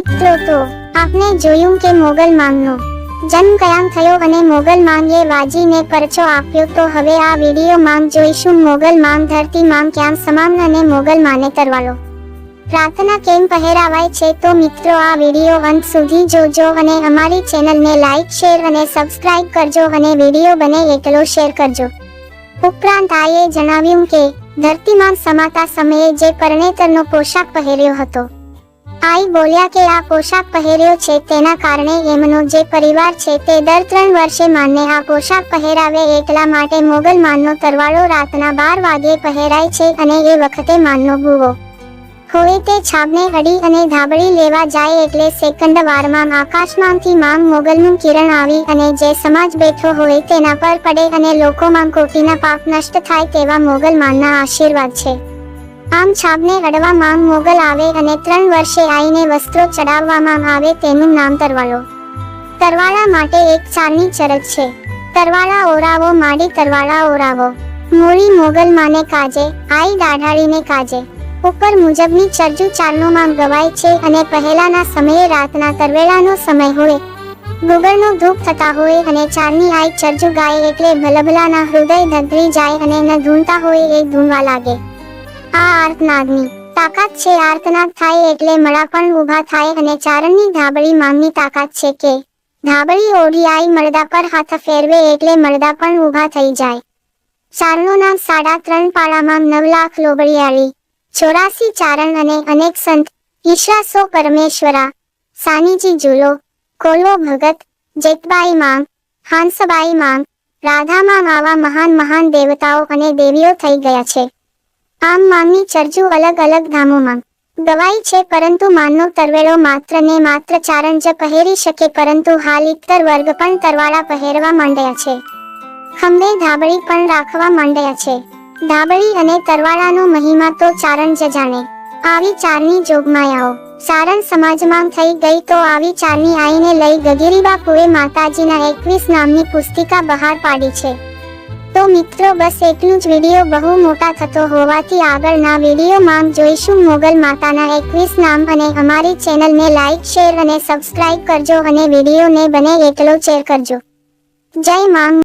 મિત્રો તો આપને જોયું કે મોગલ માંગનો જન્મ કયામ થયો અને મોગલ માંગે વાજીને પરચો આપ્યો તો હવે આ વીડિયો માંગ જોઈશું. મોગલ માંગ ધરતી માંગ ક્યામ સમાન અને મોગલ માને તરવાલો. પ્રાર્થના કેમ પહેરાવાય છે તો મિત્રો આ વીડિયો અંત સુધી જોજો અને અમારી ચેનલને લાઈક, શેર અને સબસ્ક્રાઇબ કરજો અને વીડિયો બને એટલો શેર કરજો. ઉપરાંત આઈએ જણાવ્યું કે ધરતીમાં સમાતા સમયે જે પરણેતરનો પોશાક પહેર્યો હતો. આઈ બોલ્યા કે આ પોશાક પહેર્યો છે, તેના કારણે એમનો જે પરિવાર છે તે દર ત્રણ વર્ષે માનને આ પોશાક પહેરાવે એટલા માટે મોગલ માનનો તરવાળો રાતના બાર વાગ્યે પહેરાય છે અને એ વખતે માનનો ભૂવો. હોય તે છાબને અડી અને ધાબળી લેવા જાય એટલે સેકન્ડ વારમાં આકાશમાંથી માંગ મોગલનું કિરણ આવી અને જે સમાજ બેઠો હોય તેના પર પડે અને લોકોમાં કોટીના પાપ નષ્ટ થાય તેવા મોગલ માનના આશીર્વાદ છે. આમ છાબને અડવા માંગ મોગલ આવે અને ત્રણ વર્ષે આઈને વસ્ત્રો ચડાવવામાં આવે તેનું નામ તરવાળો તરવાળા માટે એક ચારની ચરજ છે. તરવાળા ઓરાવો, માડી તરવાળા ઓરાવો. મૂળી મોગલ માને કાજે, આઈ દાઢાળીને કાજે. ઉપર મુજબની ચરજુ ચારણોમાં ગવાય છે અને પહેલાના સમયે રાતના તરવેળાનો સમય હોય. ગુગળનો ધૂપ થતા હોય અને ચારની આઈ ચરજુ ગાય એટલે ભલભલાના હૃદય ધધરી જાય અને ન ધૂણતા હોય એ ધૂણવા લાગે. આ આર્તનાદની. તાકાત છે આર્તનાદ થાય એટલે મળા પણ ઊભા થાય અને ચારણની ધાબળી માંગની તાકાત છે કે ધાબળી ઓઢી આઈ મળદા પર હાથ ફેરવે એટલે મળદા પણ ઊભા થઈ જાય. ચારણોના સાડા ત્રણ પાળામાં નવ લાખ લોબળિયાળી ચોરાસી ચારણ અને અનેક સંત ઈશાસો પરમેશ્વરા. સાનીજી જુલો કોલો ભગત જેતબાઈ માંગ, હાંસબાઈ માંગ, રાધામાં આવા મહાન મહાન દેવતાઓ અને દેવીઓ થઈ ગયા છે. આમ માનની ચરજુ અલગ અલગ ધામોમાં. ગવાઈ છે પરંતુ માનનો તરવેળો માત્ર ને માત્ર ચારણ જ પહેરી શકે પરંતુ હાલ ઇતર વર્ગ પણ તરવાળા પહેરવા માંડ્યા છે. ખંભે ધાબળી પણ રાખવા માંડ્યા છે. ધાબળી અને તરવાળાનો મહિમા તો ચારણ જ જાણે. આવી ચારની જોગમાયાઓ. ચારણ સમાજમાં થઈ ગઈ તો આવી ચારની આઈને લઈ ગગીરી બાપુએ માતાજીના એકવીસ નામની પુસ્તિકા બહાર પાડી છે. તો મિત્રો, બસ એટલું જ. વીડિયો બહુ મોટા થતો હોવાથી આગળના વિડીયોમાં જોઈશું. મોગલ માતાના એકવીસ નામ અને અમારી ચેનલને લાઈક, શેર અને સબસ્ક્રાઇબ કરજો અને વિડીયોને બને એટલો શેર કરજો. જય માંગ